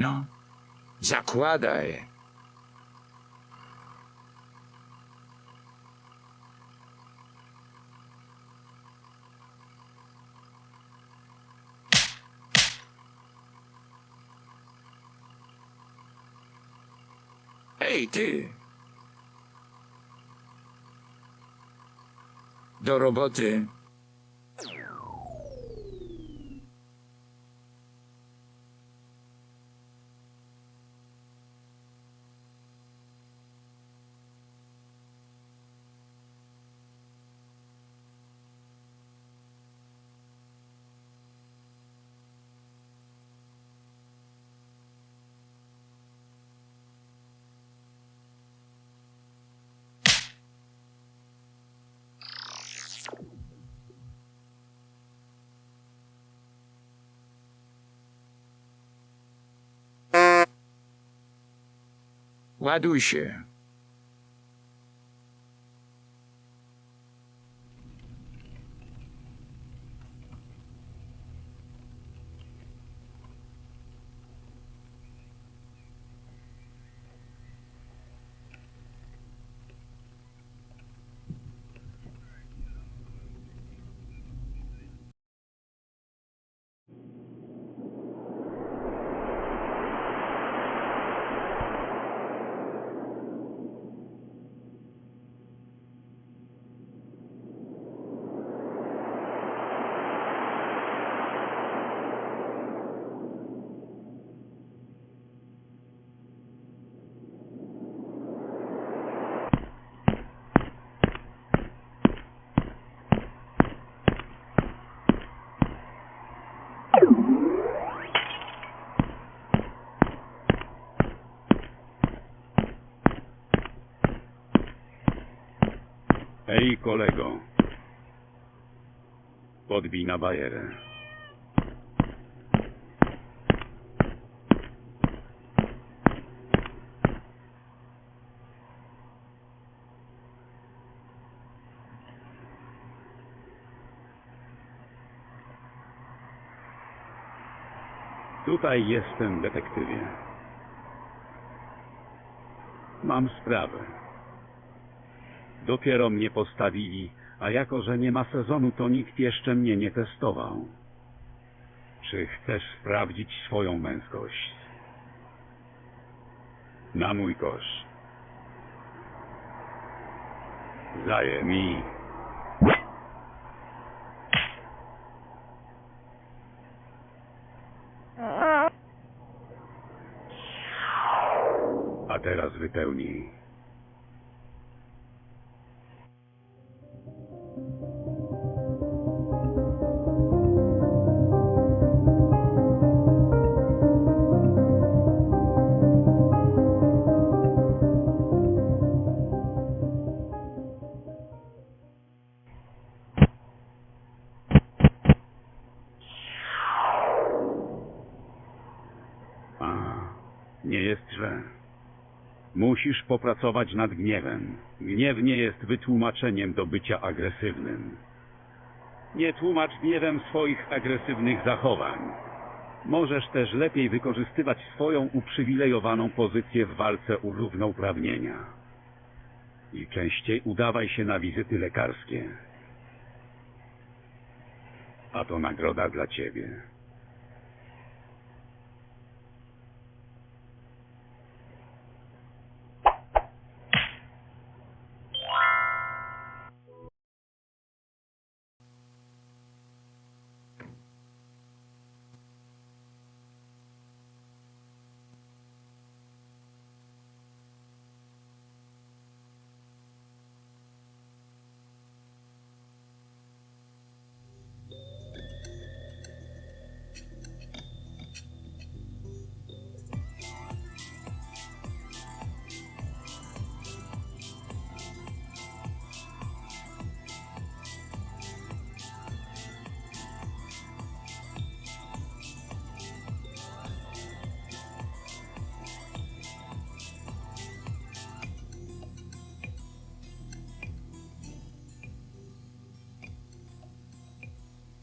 No, zakładaj. Ej, ty! Do roboty. Laduche. Ej, kolego. Podbij na bajerę. Tutaj jestem, detektywie. Mam sprawę. Dopiero mnie postawili, a jako, że nie ma sezonu, to nikt jeszcze mnie nie testował. Czy chcesz sprawdzić swoją męskość? Na mój kosz. Zaję mi. A teraz wypełnij. Nie jest źle. Musisz popracować nad gniewem. Gniew nie jest wytłumaczeniem do bycia agresywnym. Nie tłumacz gniewem swoich agresywnych zachowań. Możesz też lepiej wykorzystywać swoją uprzywilejowaną pozycję w walce o równouprawnienia. I częściej udawaj się na wizyty lekarskie. A to nagroda dla ciebie.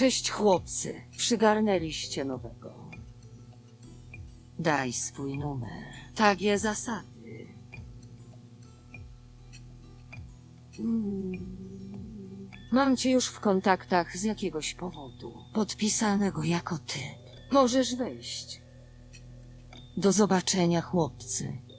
Cześć chłopcy, przygarnęliście nowego. Daj swój numer. Takie zasady. Mm. Mam cię już w kontaktach z jakiegoś powodu, podpisanego jako ty. Możesz wejść. Do zobaczenia, chłopcy.